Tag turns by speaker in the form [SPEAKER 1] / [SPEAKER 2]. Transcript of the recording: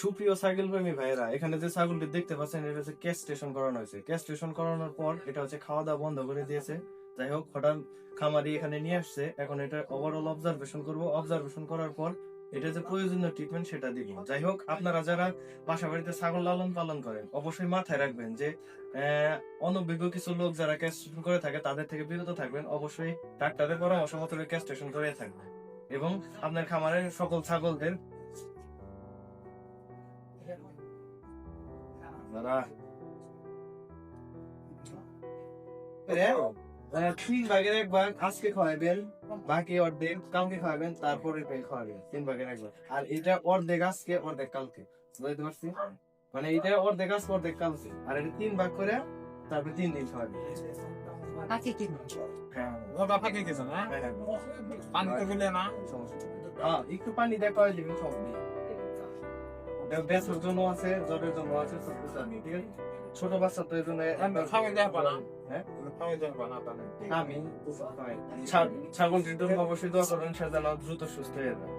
[SPEAKER 1] সুপ্রিয় সাইকেল প্রেমী ভাইয়েরা, এখানে যে ছাগলটি দেখতে পাচ্ছেন, এটা হচ্ছে ক্যাস্ট্রেশন করানো হয়েছে। ক্যাস্ট্রেশন করানোর পর এটা হচ্ছে খাওয়া দাওয়া বন্ধ করে দিয়েছে। যাই হোক, হঠাৎ খামারি এখানে নিয়ে আসছে। এখন এটা ওভারঅল অবজারভেশন করব। অবজারভেশন করার পর এটা যে প্রয়োজনীয় ট্রিটমেন্ট সেটা দিব। যাই হোক, আপনারা যারা বাসা বাড়িতে ছাগল লালন পালন করেন, অবশ্যই মাথায় রাখবেন যে অনভিজ্ঞ কিছু লোক যারা ক্যাস্ট্রেশন করে থাকে, তাদের থেকে বিরত থাকবেন। অবশ্যই ডাক্তারের পরামর্শ মতো ক্যাস্ট্রেশন করে থাকবেন। এবং আপনার খামারের সকল ছাগলদের দাদা আহ, তিন ভাগের এক ভাগ আজকে খাওয়াবেন বাকি অর্ধেক কালকে খাওয়াবেন তারপরে পেয়ে খাওয়াবেন তিন ভাগের এক ভাগ। আর এটা অর্ধেক আজকে অর্ধেক কালকে। বুঝতে পারছি? মানে এটা অর্ধেক আজকে অর্ধেক কালকে। আর এটা তিন ভাগ করে তারপরে তিন দিন খাওয়াবেন। হ্যাঁ। হ্যাঁ, হ্যাঁ।
[SPEAKER 2] পানি।
[SPEAKER 1] হ্যাঁ, একটু পানি দিয়ে খাওয়াই দিবেন সব এটা জন্য আছে জ্বরের জন্য আছে সব কিছু আমি ঠিক আছে? ছোট বাচ্চা তো এই জন্য। হ্যাঁ? আমি ছাগল ছাগলটির অবশ্যই দোয়া করবেন সে যেন দ্রুত সুস্থ হয়ে যায়।